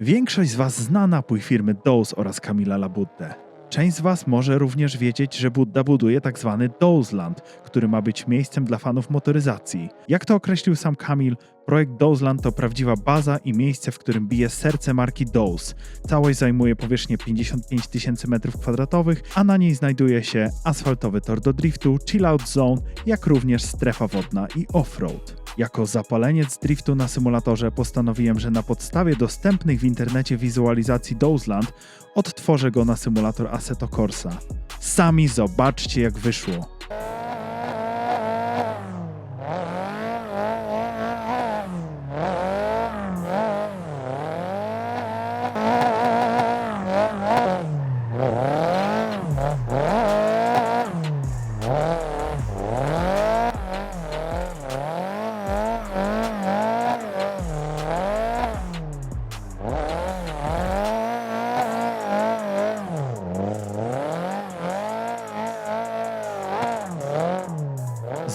Większość z Was zna napój firmy Dose oraz Kamila Labuddę. Część z Was może również wiedzieć, że Budda buduje tzw. Dozeland, który ma być miejscem dla fanów motoryzacji. Jak to określił sam Kamil, projekt Dozeland to prawdziwa baza i miejsce, w którym bije serce marki Dose. Całość zajmuje powierzchnię 55 tysięcy m2, a na niej znajduje się asfaltowy tor do driftu, chill-out zone, jak również strefa wodna i off-road. Jako zapaleniec driftu na symulatorze postanowiłem, że na podstawie dostępnych w internecie wizualizacji Dozeland odtworzę go na symulator Assetto Corsa. Sami zobaczcie jak wyszło.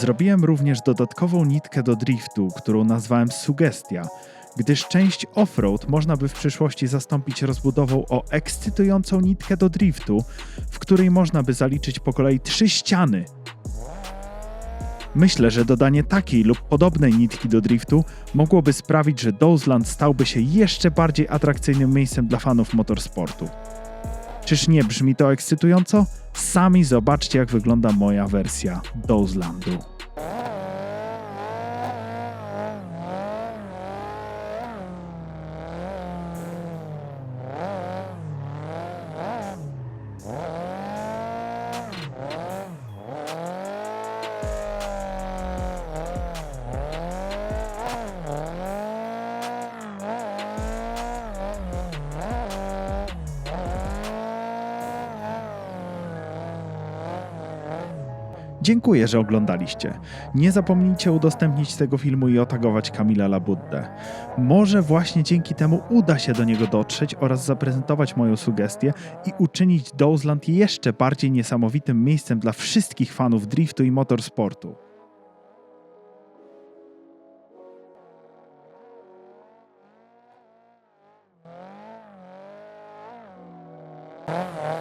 Zrobiłem również dodatkową nitkę do driftu, którą nazwałem Sugestia, gdyż część offroad można by w przyszłości zastąpić rozbudową o ekscytującą nitkę do driftu, w której można by zaliczyć po kolei trzy ściany. Myślę, że dodanie takiej lub podobnej nitki do driftu mogłoby sprawić, że Dozeland stałby się jeszcze bardziej atrakcyjnym miejscem dla fanów motorsportu. Czyż nie brzmi to ekscytująco? Sami zobaczcie, jak wygląda moja wersja Dozelandu. Dziękuję, że oglądaliście. Nie zapomnijcie udostępnić tego filmu i otagować Kamila Labuddę. Może właśnie dzięki temu uda się do niego dotrzeć oraz zaprezentować moją sugestię i uczynić Dozeland jeszcze bardziej niesamowitym miejscem dla wszystkich fanów driftu i motorsportu. Uh-huh.